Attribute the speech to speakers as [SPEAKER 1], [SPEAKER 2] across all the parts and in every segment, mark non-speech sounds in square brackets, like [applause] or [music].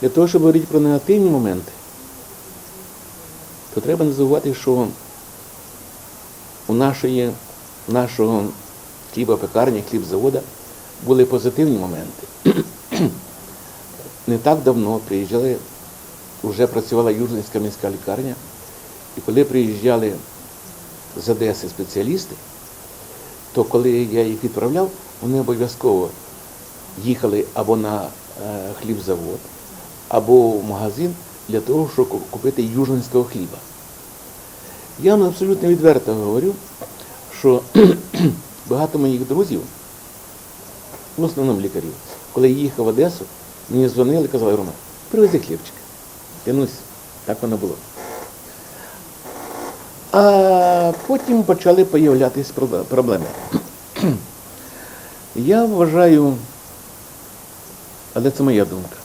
[SPEAKER 1] Для того, щоб говорити про негативні моменти, то треба не забувати, що у нашої, нашого хлібопекарні, хлібзавода були позитивні моменти. Не так давно приїжджали, вже працювала Южницька міська лікарня, і коли приїжджали з Одеси спеціалісти, то коли я їх відправляв, вони обов'язково їхали або на е, хлібзавод, або в магазин для того, щоб купити южненського хліба. Я вам абсолютно відверто говорю, що [clears throat] багато моїх друзів, в основному лікарів, коли я їхав в Одесу, мені дзвонили і казали, Рома, привези хлібчик. Клянусь, так воно було. А потім почали появлятися проблеми. [clears throat] Я вважаю, але це моя думка,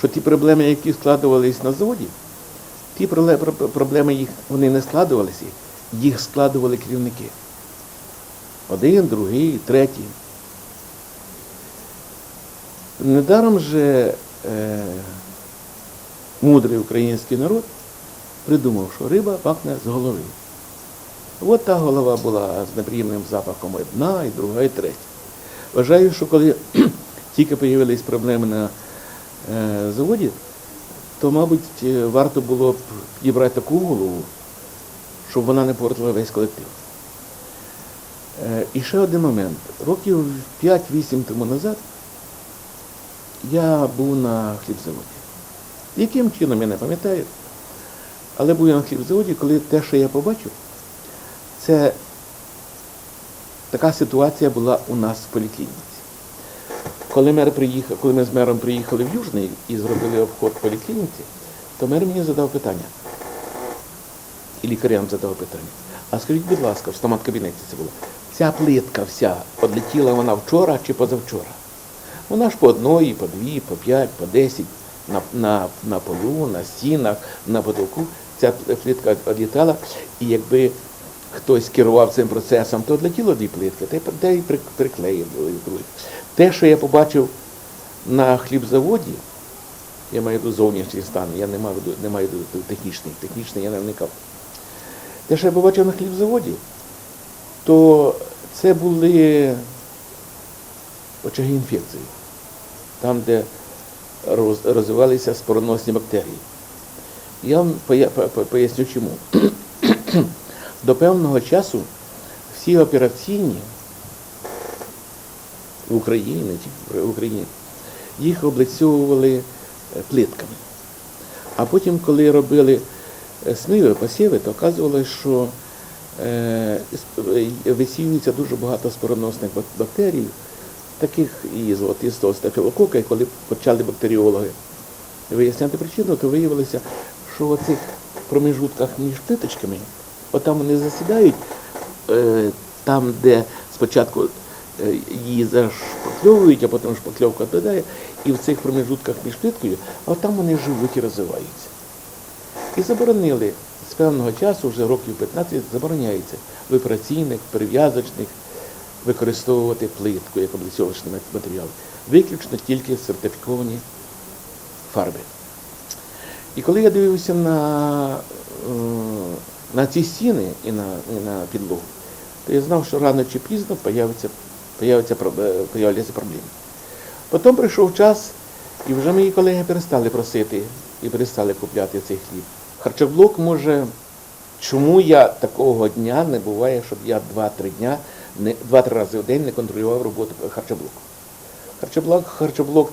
[SPEAKER 1] що ті проблеми, які складувалися на заводі, ті проблеми їх вони не складувалися, їх складували керівники. Один, другий, третій. Недаром же е, мудрий український народ придумав, що риба пахне з голови. От та голова була з неприємним запахом одна, і друга, і третя. Вважаю, що коли [clears throat] тільки з'явились проблеми на заводі, то, мабуть, е, варто було б підібрати таку голову, щоб вона не портила весь колектив. Е, і ще один момент. Років 5-8 тому назад я був на хлібзаводі. Яким чином я не пам'ятаю, але був я на хлібзаводі, коли те, що я побачив, це така ситуація була у нас в поліклініці. Коли мер приїхав, коли ми з мером приїхали в Южний і зробили обход поліклініці, то мер мені задав питання. І лікарям задав питання. А скажіть, будь ласка, в стомат-кабінеті це було. Ця плитка вся, одлетіла вона вчора чи позавчора? Вона ж по одної, по дві, по п'ять, по десять на, на, на полу, на стінах, на потолку. Ця плитка відлітала, і якби хтось керував цим процесом, то відлетіло дві плитки, та й, приклеїли. Те, що я побачив на хлібзаводі, я маю зовнішній стан, я не маю, не маю в технічний, технічний я не вникав. Те, що я побачив на хлібзаводі, то це були очаги інфекції, там, де роз- розвивалися спороносні бактерії. Я вам поя- по- по- поясню чому. До певного часу всі операційні в Україні, в Україні, їх облицьовували е, плитками. А потім, коли робили е, сміви, посіви, то оказувалось, що е, висіюється дуже багато спороносних бактерій, таких і золотистого стафілокока, і коли почали бактеріологи виясняти причину, то виявилося, що в оцих промежутках між плиточками, отам вони засідають, е, там, де спочатку е, її зашпакльовують, а потім шпакльовка додає, і в цих промежутках між плиткою, а там вони живуть і розвиваються. І заборонили з певного часу, вже років 15, забороняється в операційних, перев'язочних використовувати плитку як облицьовочний матеріал. Виключно тільки сертифіковані фарби. І коли я дивився на, е, на ці стіни і на, і на підлогу, то я знав, що рано чи пізно появиться, появиться, е, появляться проблеми. Потім прийшов час, і вже мої колеги перестали просити і перестали купляти цей хліб. Харчоблок може, чому я такого дня не буває, щоб я 2-3 дня, не, 2-3 рази в день не контролював роботу харчоблоку. Харчоблок, харчоблок,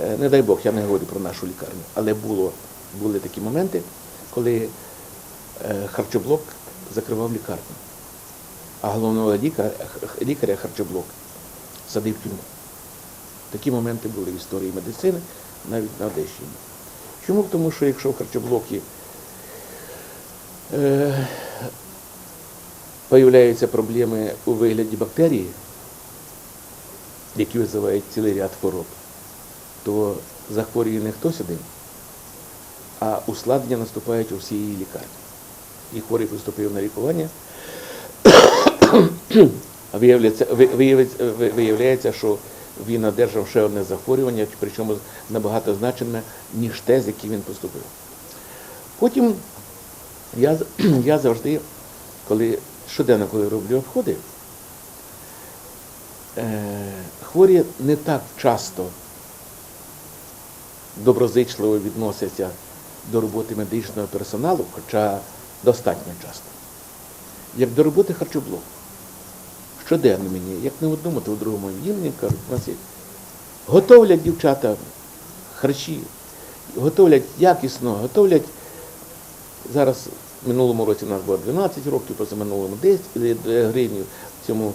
[SPEAKER 1] е, не дай Бог, я не говорю про нашу лікарню, але було, були такі моменти, коли харчоблок закривав лікарню, а головного лікаря, лікаря харчоблок садив тюрму. Такі моменти були в історії медицини, навіть на Одещині. Чому? Тому що якщо в харчоблокі е, проблеми у вигляді бактерії, які визивають цілий ряд хвороб, то захворює не хтось один, а ускладнення наступають у всій лікарні. І хворий поступив на лікування, [coughs] виявляється, виявляється, що він одержав ще одне захворювання, причому набагато значене, ніж те, з яким він поступив. Потім я, [clears throat] я завжди, коли щоденно, коли роблю обходи, е, хворі не так часто доброзичливо відносяться до роботи медичного персоналу, хоча достатньо часто, як до роботи харчоблоку. Щоденно мені, як не в одному, то в другому відділенні, кажуть, у нас є. Готовлять дівчата харчі, готовлять якісно, готовлять. Зараз в минулому році у нас було 12 років, позаминулому 10 гривень, в цьому,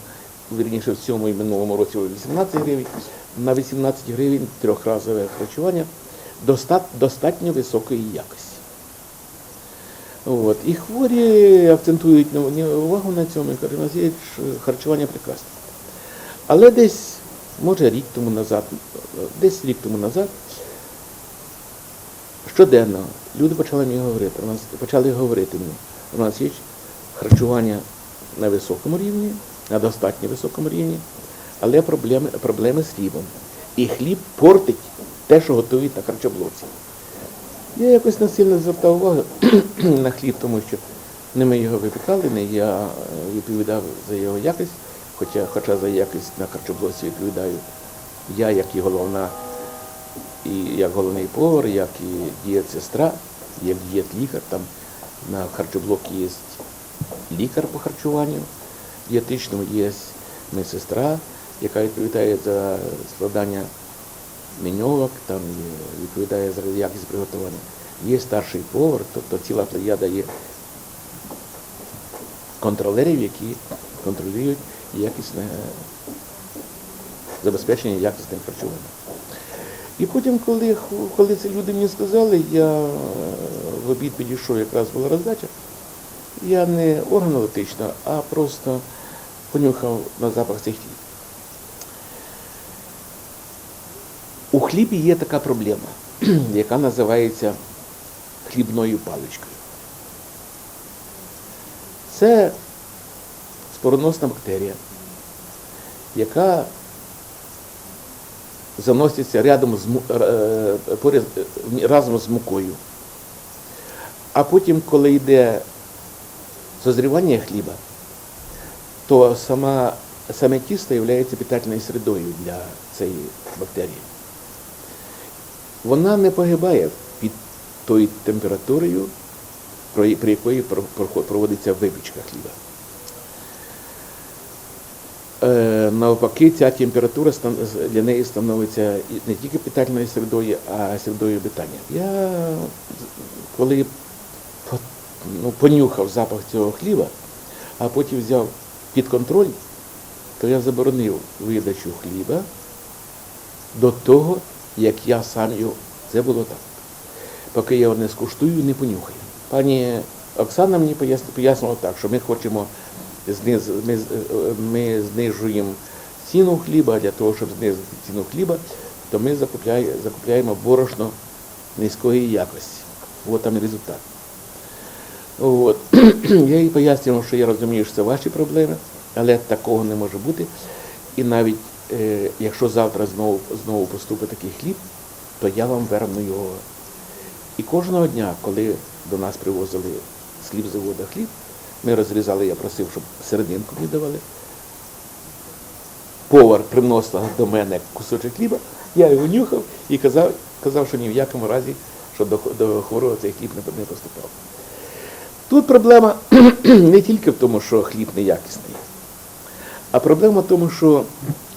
[SPEAKER 1] вірніше, в цьому і минулому році 18 гривень. На 18 гривень трьохразове харчування достатньо високої якості. От. І хворі акцентують увагу на цьому і кажуть, у нас є харчування прекрасне. Але десь, може рік тому назад, десь рік тому назад, щоденно люди почали мені говорити, у нас почали говорити мені, у нас є харчування на високому рівні, на достатньо високому рівні, але проблеми, проблеми з хлібом. І хліб портить те, що готують на харчоблоці. Я якось не сильно звертав увагу [clears throat] на хліб, тому що не ми його випікали, не я е, відповідав за його якість, хоча, хоча за якість на харчоблоці відповідаю я, як і головна, і як головний повар, як і дієт-сестра, як дієт-лікар. Там на харчоблокі є лікар по харчуванню дієтичному, є медсестра, яка відповідає за складання меньовок, там є- відповідає за якість приготування. Є старший повар, тобто ціла плеяда є контролерів, які контролюють якісне забезпечення якісним харчуванням. І потім, коли, коли ці люди мені сказали, я е, в обід підійшов, якраз була роздача, я не органолептично, а просто понюхав на запах цих хліб. У хлібі є така проблема, [clears throat] яка називається хлібною паличкою. Це спороносна бактерія, яка заноситься рядом з, е, е, разом з мукою. А потім, коли йде созрівання хліба, то сама, саме тісто є питательною середою для цієї бактерії. Вона не погибає під тою температурою, при якої проводиться випічка хліба. Е, Навпаки, ця температура для неї становиться не тільки питательною середою, а середою питання. Я коли ну, понюхав запах цього хліба, а потім взяв під контроль, то я заборонив видачу хліба до того, як я сам його. Це було так. Поки я його не скуштую, не понюхаю. Пані Оксана мені пояснила так, що ми хочемо зниз, ми, ми знижуємо ціну хліба, а для того, щоб знизити ціну хліба, то ми закупляє- закупляємо борошно низької якості. От там і результат. От. [clears throat] Я їй пояснював, що я розумію, що це ваші проблеми, але такого не може бути. І навіть якщо завтра знову, знову поступить такий хліб, то я вам верну його. І кожного дня, коли до нас привозили з хлібзавода хліб, ми розрізали, я просив, щоб серединку мені давали. Повар приносив до мене кусочок хліба, я його нюхав і казав, казав, що ні в якому разі, щоб до, до хворого цей хліб не поступав. Тут проблема [clears throat] не тільки в тому, що хліб неякісний, а проблема в тому, що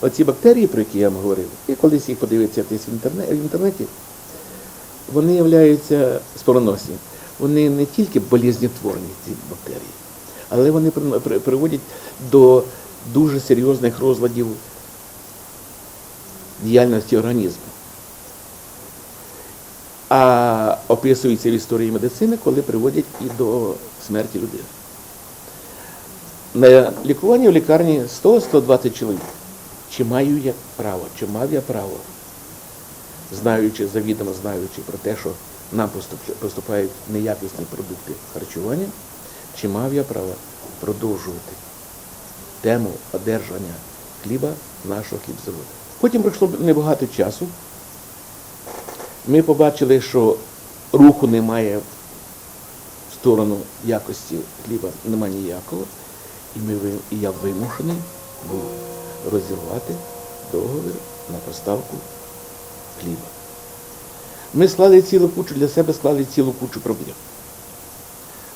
[SPEAKER 1] оці бактерії, про які я вам говорив, і колись їх подивитися десь в інтернеті, вони являються спороносні. Вони не тільки болізнетворні, ці бактерії, але вони при- при- приводять до дуже серйозних розладів діяльності організму. А описується в історії медицини, коли приводять і до смерті людини. На лікуванні в лікарні 100-120 чоловік. Чи маю я право, чи мав я право, знаючи, завідомо знаючи про те, що нам поступають неякісні продукти харчування, чи мав я право продовжувати тему одержання хліба нашого хлібзаводу. Потім пройшло небагато часу. Ми побачили, що руху немає в сторону якості хліба, немає ніякого. І, ми, і я вимушений був розірвати договір на поставку хліба. Ми склали цілу кучу, для себе склали цілу кучу проблем.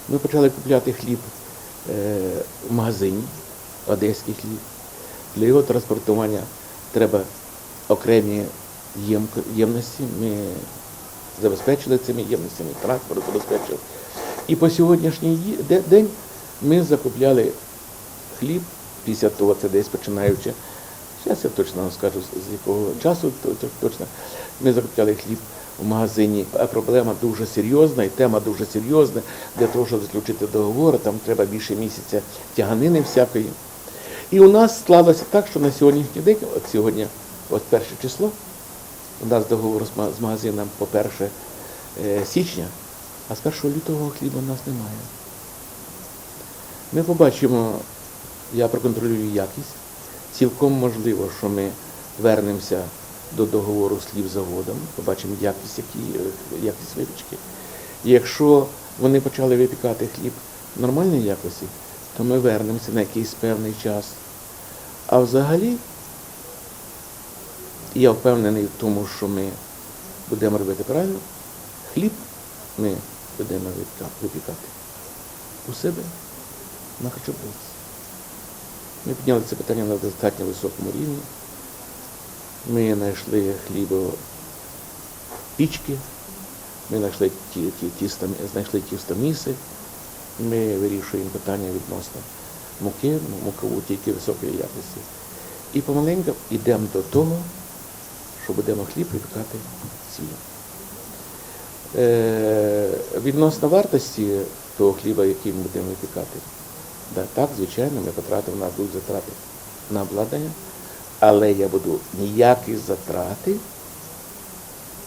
[SPEAKER 1] Ми почали купляти хліб е, в магазині, одеський хліб. Для його транспортування треба окремі ємності. Ми забезпечили цими ємностями, транспорт забезпечили. І по сьогоднішній день ми закупляли хліб після того, це десь починаючи. Зараз я точно вам скажу, з якого часу то- то- точно. Ми закупляли хліб в магазині. А проблема дуже серйозна і тема дуже серйозна. Для того, щоб заключити договор, там треба більше місяця тяганини всякої. І у нас склалося так, що на сьогоднішній день, от сьогодні, от перше число, у нас договор з магазином по 1 е, січня, а з 1 лютого хліба у нас немає. Ми побачимо, я проконтролюю якість. Цілком можливо, що ми вернемося до договору з хлібзаводом, побачимо якість, які, е, якість випічки. Якщо вони почали випікати хліб нормальної якості, то ми вернемося на якийсь певний час. А взагалі, я впевнений в тому, що ми будемо робити правильно, хліб ми будемо випікати у себе на харчоблоці. Ми підняли це питання на достатньо високому рівні. Ми знайшли хлібопічки, ми знайшли ті, ті, тісто, знайшли тістоміси, ми вирішуємо питання відносно муки, ну, мукову тільки високої якості. І помаленьку йдемо до того, що будемо хліб випікати сіль. Е, відносно вартості того хліба, який ми будемо випікати, да, так, звичайно, ми потратимо на будуть затрати на обладнання, але я буду ніякі затрати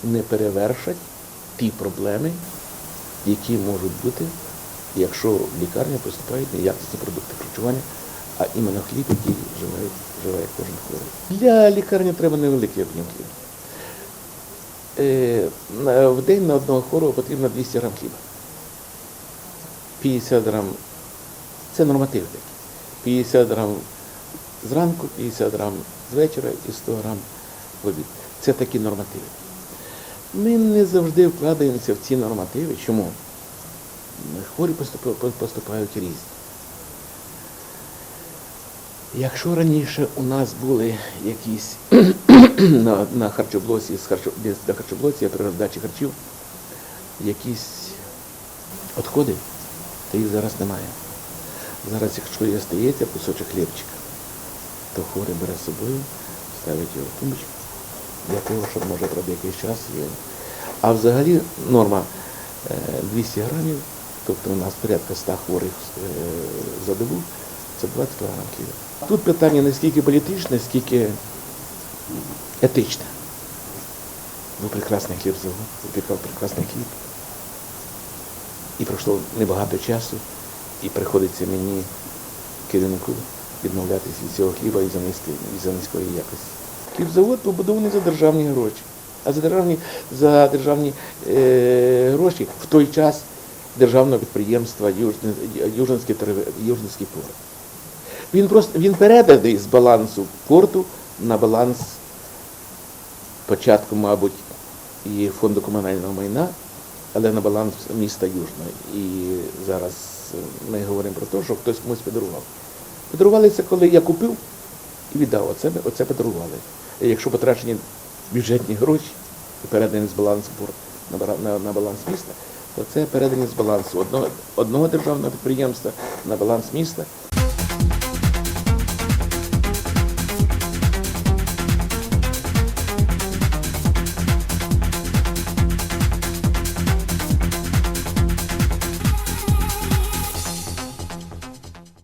[SPEAKER 1] не перевершать ті проблеми, які можуть бути, якщо в лікарню поступають неякісні продукти харчування, а іменно хліб, який вживає, вживає кожен хворий. Для лікарні треба невеликий об'єм. Е, в день на одного хворого потрібно 200 грам хліба. 50 грам це норматив такий. 50 грам зранку, 50 грам з вечора і 100 грам в обід. Це такі нормативи. Ми не завжди вкладаємося в ці нормативи. Чому? Хворі поступають, різні. Якщо раніше у нас були якісь [clears throat] на, на харчоблоці, з харчо, на харчоблоці при роздачі харчів, якісь відходи, то їх зараз немає. Зараз, якщо є стається кусочок хлібчика, то хворий бере з собою, ставить його в тумбочку, для того, щоб може пройти якийсь час. І... А взагалі норма е, 200 грамів, тобто у нас порядка 100 хворих е, за добу, це 20 кг хліба. Тут питання не скільки політичне, скільки етичне. Ви прекрасний хліб завод, випікав прекрасний хліб. І пройшло небагато часу, і приходиться мені, керівнику, відмовлятися від цього хліба і за, і за низької якості. Хлібзавод побудований за державні гроші. А за державні, за державні е, гроші в той час державного підприємства Южненський, торгов- порт. Він просто він переданий з балансу порту на баланс початку, мабуть, і фонду комунального майна, але на баланс міста Южного. І зараз ми говоримо про те, що хтось комусь подарував. Подарували це, коли я купив і віддав. Оце, оце подарували. І якщо потрачені бюджетні гроші і передані з балансу на, на баланс міста, то це передані з балансу одного, одного державного підприємства на баланс міста.